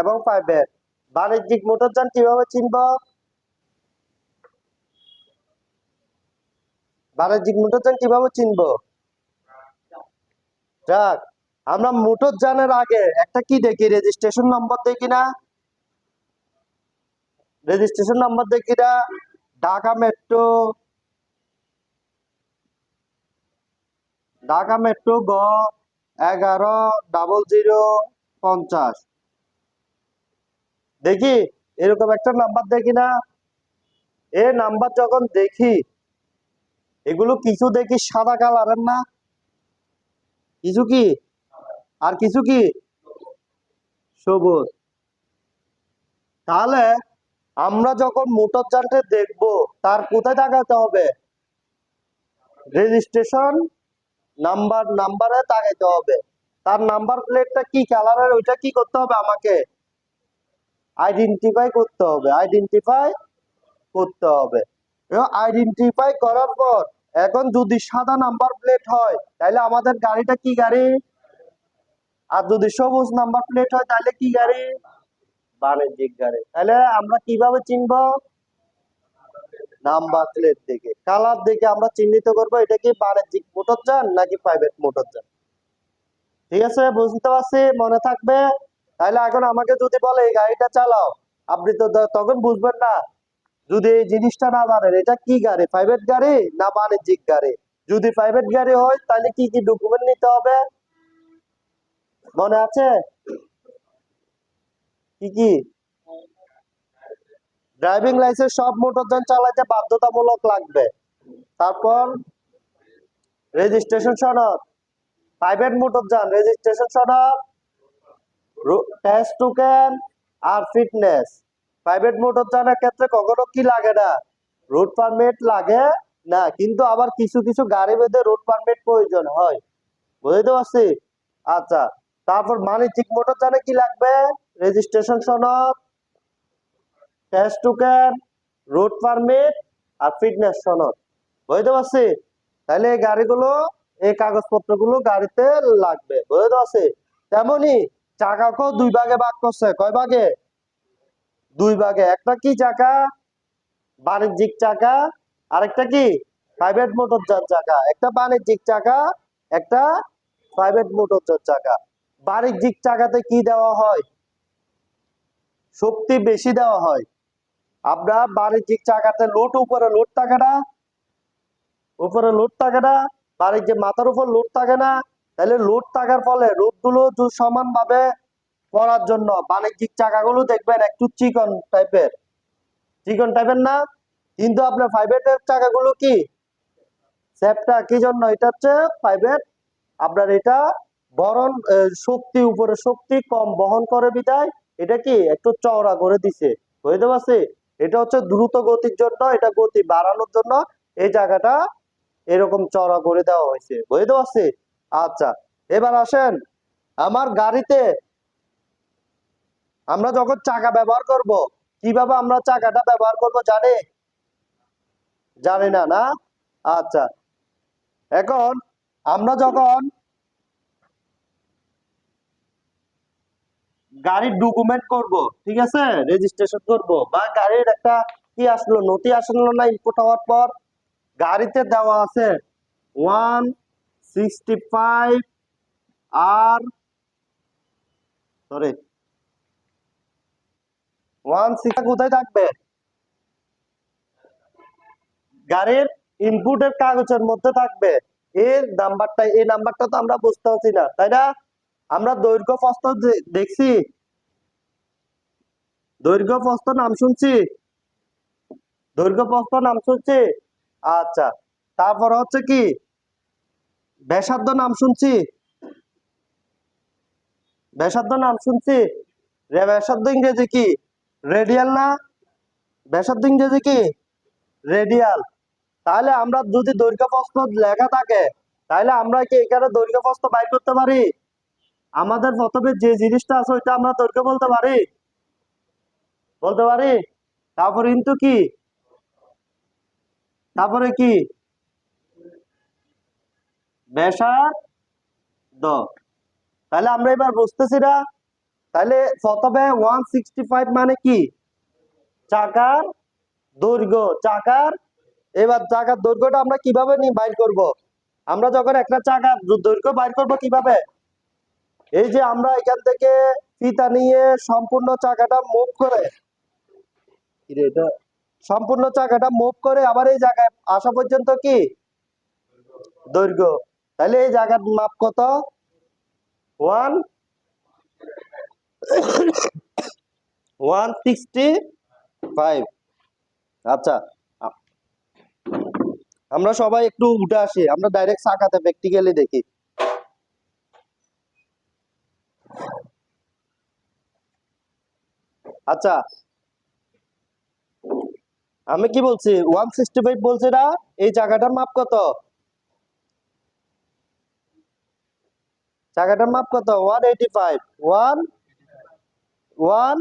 এবং প্রাইভেট বাণিজ্যিক মোটরযান কীভাবে চিনব? বাণিজ্যিক মোটরযান কীভাবে চিনব? যাক, আমরা মোটরযানের আগে একটা কি দেখি? রেজিস্ট্রেশন নম্বর দেখি না? রেজিস্ট্রেশন নম্বর দেখি না? ঢাকা মেট্রো। ঢাকা মেট্রো গ এগারো ডাবল জিরো পঞ্চাশ। দেখি, এরকম একটা নাম্বার দেখি না। এ নাম্বার যখন দেখি, এগুলো কিছু দেখি সাদা কালারের না। কিছু কি? আর কিছু কি? সবুজ। তাহলে আমরা যখন মোটর যানটা দেখব, তার কোথায় তাকাতে হবে? রেজিস্ট্রেশন নাম্বার নাম্বারে তাকাইতে হবে। তার নাম্বার প্লেটটা কি কালারের ওইটা কি করতে হবে আমাকে? আইডেন্টিফাই করতে হবে। আইডেন্টিফাই করতে হবে। আইডেন্টিফাই করার পর এখন যদি সাদা নাম্বার প্লেট হয়, তাহলে আমাদের গাড়িটা কি গাড়ি? আর যদি সবুজ নাম্বার প্লেট হয়, তাহলে কি গাড়ি? বাণিজ্যিক গাড়ি। তাহলে আমরা কীভাবে চিনবো? নাম্বার প্লেট দেখে। কালার দেখে আমরা চিহ্নিত করব, এটা কি বাণিজ্যিক মোটর যান নাকি প্রাইভেট মোটর যান। ঠিক আছে, বুঝতে পারছি? মনে থাকবে? তাহলে এখন আমাকে যদি বলে, এই গাড়িটা চালাও। আপনি তো তখন বুঝবেন না যদি এই জিনিসটা না জানেন, এটা কি গাড়ি? প্রাইভেট গাড়ি না বাণিজ্যিক গাড়ি? যদি প্রাইভেট গাড়ি হয়, তাহলে কি কি ডকুমেন্ট নিতে হবে? মনে আছে? কি কি? ড্রাইভিং লাইসেন্স সব মোটরযান চালাতে বাধ্যতামূলক লাগবে। তারপর রেজিস্ট্রেশন সনদ। প্রাইভেট মোটরযান রেজিস্ট্রেশন সনদ। টেস্ট টোকেন আর ফিটনেস প্রাইভেট মোটরযানের ক্ষেত্রে কখনো কি লাগে না? রুট পারমিট লাগে না, কিন্তু আবার কিছু কিছু গাড়ি বেঁধে রুট পারমিট প্রয়োজন হয়। বুঝতে পারছি? আচ্ছা তারপর বাণিজ্যিক মোটরযানে কি লাগবে? রেজিস্ট্রেশন সনদ টেস্ট টোকেন রুট পারমিট আর ফিটনেস সনদ। বুঝতে পারছি? তাহলে এই গাড়িগুলো, এই কাগজপত্রগুলো গাড়িতে লাগবে। বুঝতে পারছি? তেমনি চাকাকেও দুই ভাগে ভাগ করছে? কয় ভাগে? দুই ভাগে। একটা কি চাকা? বাণিজ্যিক চাকা। আরেকটা কি? প্রাইভেট মোটরযান চাকা। একটা বাণিজ্যিক চাকা, একটা প্রাইভেট মোটরযান চাকা। বাণিজ্যিক চাকাতে কি দেওয়া হয়? শক্তি বেশি দেওয়া হয়। আমরা বাণিজ্যিক চাকাতে লোড উপরে লোড থাকে না। উপরে লোড থাকে না। বাণিজ্যিক মাথার উপর লোড থাকে না। তাহলে লোড থাকার ফলে রোদগুলো সমান ভাবে পড়ার জন্য বাণিজ্যিক চাকাগুলো দেখবেন একটু চিকন টাইপের। চিকন টাইপের না? কিন্তু আপনার প্রাইভেটের চাকাগুলো কি? সেপটা কি জন্য? এটা হচ্ছে ফাইভেট আপনার এটা বরণ শক্তি উপরে শক্তি কম বহন করে বিদায়। এটা কি? একটু চওড়া করে দিছে। বুঝতে পারছি? এটা হচ্ছে দ্রুত গতির জন্য, এটা গতি বাড়ানোর জন্য এই জায়গাটা এরকম চওড়া করে দেওয়া হয়েছে। বুঝতে পারছি? আচ্ছা এবার আসেন। আমার গাড়িতে আমরা যখন চাকা ব্যবহার করব, কীভাবে আমরা চাকাটা ব্যবহার করব জানি? জানি না না? আচ্ছা। এখন আমরা যখন গাড়ির ডকুমেন্ট করব, ঠিক আছে? রেজিস্ট্রেশন করব, বা গাড়ির একটা কি আসলো, নথি আসলো না ইনপুট হওয়ার পর গাড়িতে দেওয়া আছে ওয়ান সিক্সটি ফাইভ আর সরি ওয়ান সিক্স কোথায় থাকবে? গাড়ির ইনপুটের কাগজের মধ্যে থাকবে। এর নাম্বারটা এই নাম্বারটা তো আমরা বুঝতে পারছি না, তাই না? আমরা দৈর্ঘ্য প্রস্থ দে- দেখছি। দৈর্ঘ্য প্রস্থ নাম শুনছি? দৈর্ঘ্য প্রস্থ নাম শুনছি? আচ্ছা। তারপর হচ্ছে কি? ব্যাসার্ধ নাম শুনছি। ব্যাসার্ধ নাম শুনছি। ব্যাসার্ধ ইংরেজি কি? রেডিয়াল না? ব্যাসার্ধ ইংরেজি কি? রেডিয়াল। তাহলে আমরা যদি দৈর্ঘ্য প্রস্থ লেখা থাকে, তাহলে আমরা কি এখানে দৈর্ঘ্য প্রশ্ন বাইর করতে পারি? আমাদের প্রথমে যে জিনিসটা আছে, ওইটা আমরা দৈর্ঘ্য বলতে পারি। বলতে পারি? তারপর কিন্তু কি? তারপরে কি? ব্যাসার্ধ। তাহলে আমরা এবার বুঝতেছি না। তাহলে প্রথমে ওয়ান সিক্সটি ফাইভ মানে কি? চাকার দৈর্ঘ্য, চাকার। এবার চাকার দৈর্ঘ্যটা আমরা কীভাবে বাইর করব? আমরা যখন একটা চাকার দৈর্ঘ্য বাইর করব কীভাবে? এই যে আমরা এখান থেকে ফিতা নিয়ে সম্পূর্ণ চাকাটা মুভ করে? সম্পূর্ণ চাকাটা মুভ করে আবার এই জায়গায় আসা পর্যন্ত কি? দৈর্ঘ্য। তাহলে এই জায়গার মাপ কত? ওয়ান ওয়ান সিক্সটি ফাইভ আচ্ছা আমরা সবাই একটু উঠে আসি, আমরা ডাইরেক্ট শাখাতে প্র্যাকটিক্যালি দেখি। আচ্ছা আমি কি বলছি? ওয়ান সিক্সটি ফাইভ বলছি না, এই জায়গাটার মাপ কত? জায়গাটার মাপ কত? One eighty five one one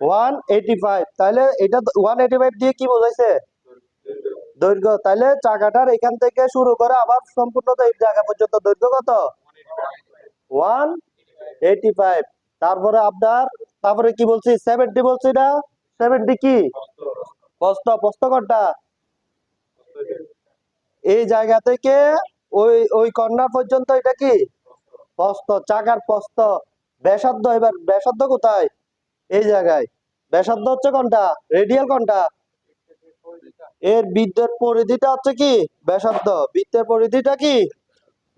one eighty five তাহলে এটা ওয়ান এইটি ফাইভ দিয়ে কি বোঝাইছে? দৈর্ঘ্য। তাহলে চাকাটার এখান থেকে শুরু করে আবার সম্পূর্ণ এই জায়গা পর্যন্ত দৈর্ঘ্য কত? ওয়ান এইটি ফাইভ তারপরে আপনার, তারপরে কি বলছি? সেভেন্টি বলছি না? সেভেন্টি কি? প্রস্ত প্রস্ত কোনটা এই জায়গা থেকে ওই ওই কর্নার পর্যন্ত এটা কি? প্রস্ত চাকার প্রস্ত ব্যাসার্ধ এবার, ব্যাসার্ধ কোথায়? এই জায়গায়। ব্যাসার্ধ হচ্ছে কোনটা? রেডিয়াল কোনটা? এর বৃত্তের পরিধিটা হচ্ছে কি? ব্যাসার্ধ। বৃত্তের পরিধিটা কি?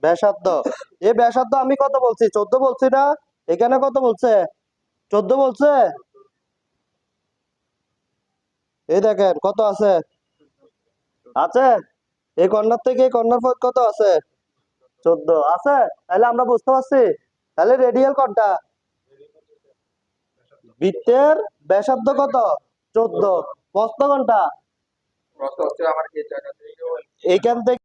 ব্যাসার্ধ। এ ব্যাসার্ধ আমি কত বলছি? চোদ্দ বলছি না? এখানে কত বলছে? চোদ্দ বলছে? এই দেখেন, কত আছে? আছে? এই কর্নার থেকে কর্নার পর কত আছে? চোদ্দ। আছে? তাহলে আমরা বুঝতে পারছি। তাহলে রেডিয়াল কোনটা? বৃত্তের ব্যাসার্ধ কত? চোদ্দ। প্রস্থ কোনটা? এইখান থেকে